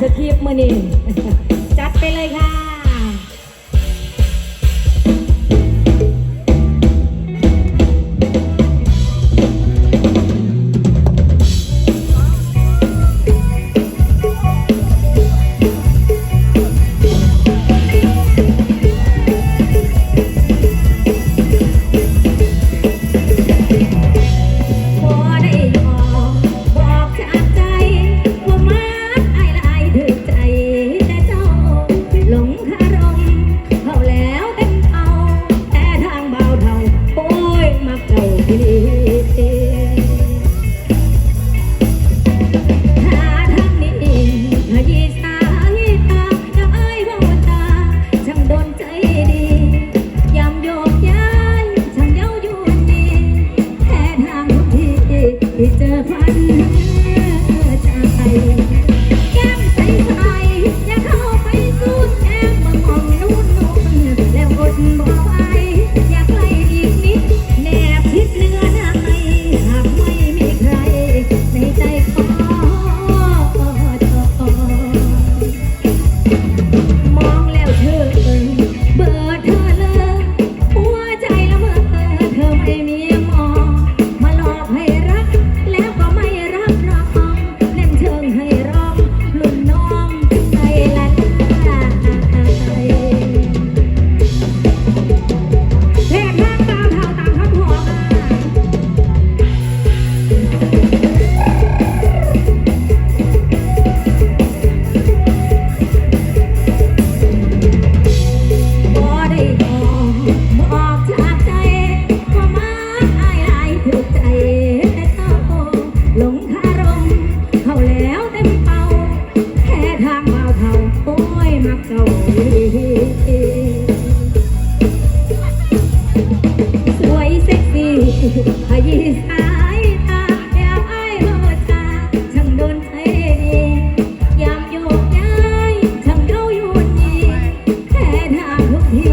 สคลียบมือนี่จัดไปเลยค่ะ โอ้ยสวยเซ็กซี่พยีสตาแก้วไอ้โลชาช่างโดนใจยามโยกย้ายช่างเย้ายุนยีแค่ทางทุกที